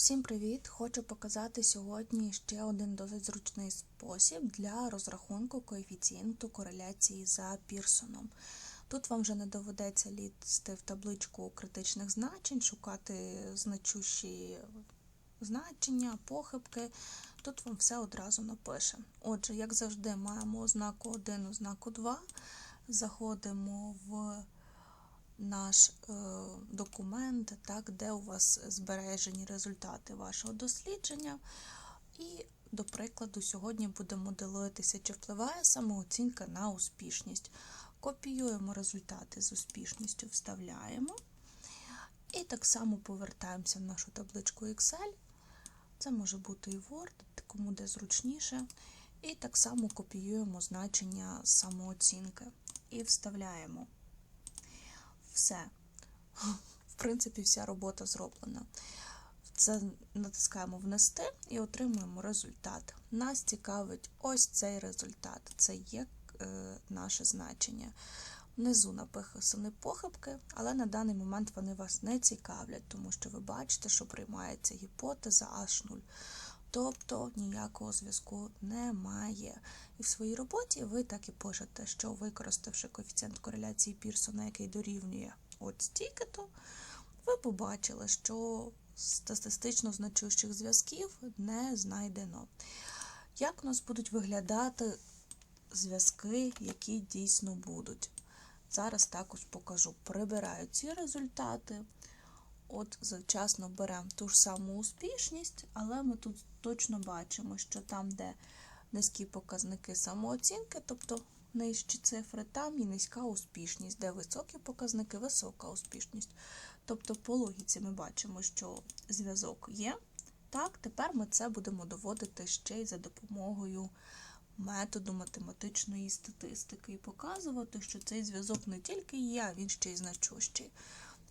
Всім привіт! Хочу показати сьогодні ще один досить зручний спосіб для розрахунку коефіцієнту кореляції за Пірсоном. Тут вам вже не доведеться лізти в табличку критичних значень, шукати значущі значення, похибки. Тут вам все одразу напише. Отже, як завжди, маємо ознаку 1, ознаку 2. Заходимо в наш е, документ, так, де у вас збережені результати вашого дослідження. І, до прикладу, сьогодні будемо дивитися, чи впливає самооцінка на успішність. Копіюємо результати з успішністю, вставляємо. І так само повертаємося в нашу табличку Excel. Це може бути і Word, кому де зручніше. І так само копіюємо значення самооцінки і вставляємо. Все. В принципі, вся робота зроблена. Це натискаємо внести і отримуємо результат. Нас цікавить ось цей результат. Це є е, наше значення. Внизу написані похибки, але на даний момент вони вас не цікавлять, тому що ви бачите, що приймається гіпотеза H0. Тобто ніякого зв'язку немає. І в своїй роботі ви так і пишете, що використавши коефіцієнт кореляції Пірсона, який дорівнює от стільки-то, ви побачили, що статистично значущих зв'язків не знайдено. Як у нас будуть виглядати зв'язки, які дійсно будуть? Зараз також покажу. Прибираю ці результати. От завчасно беремо ту ж саму успішність, але ми тут точно бачимо, що там, де низькі показники самооцінки, тобто нижчі цифри, там і низька успішність, де високі показники, висока успішність. Тобто, по логіці ми бачимо, що зв'язок є. Так, тепер ми це будемо доводити ще й за допомогою методу математичної статистики і показувати, що цей зв'язок не тільки є, він ще й значущий.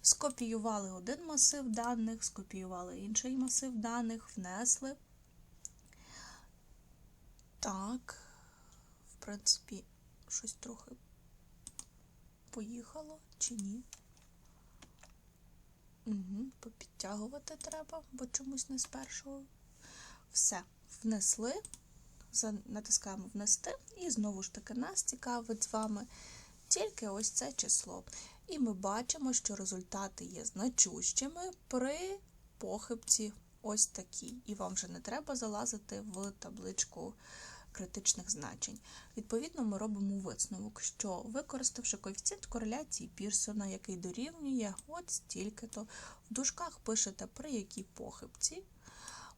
Скопіювали один масив даних, скопіювали інший масив даних, внесли. Так, в принципі, щось трохи поїхало чи ні. Угу, Попідтягувати треба, бо чомусь не з першого. Все, внесли, натискаємо внести, і знову ж таки нас цікавить з вами тільки ось це число. І ми бачимо, що результати є значущими при похибці ось такій. І вам вже не треба залазити в табличку критичних значень. Відповідно, ми робимо висновок, що використавши коефіцієнт кореляції Пірсона, який дорівнює от стільки-то, в дужках пишете при якій похибці.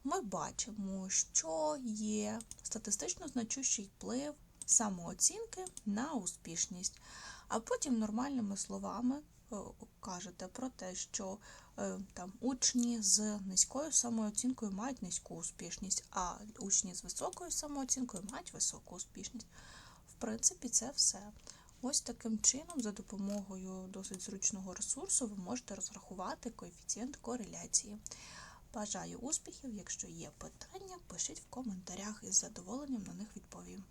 Ми бачимо, що є статистично значущий вплив самооцінки на успішність. А потім нормальними словами кажете про те, що там учні з низькою самооцінкою мають низьку успішність, а учні з високою самооцінкою мають високу успішність. В принципі, це все. Ось таким чином, за допомогою досить зручного ресурсу, ви можете розрахувати коефіцієнт кореляції. Бажаю успіхів! Якщо є питання, пишіть в коментарях і з задоволенням на них відповім.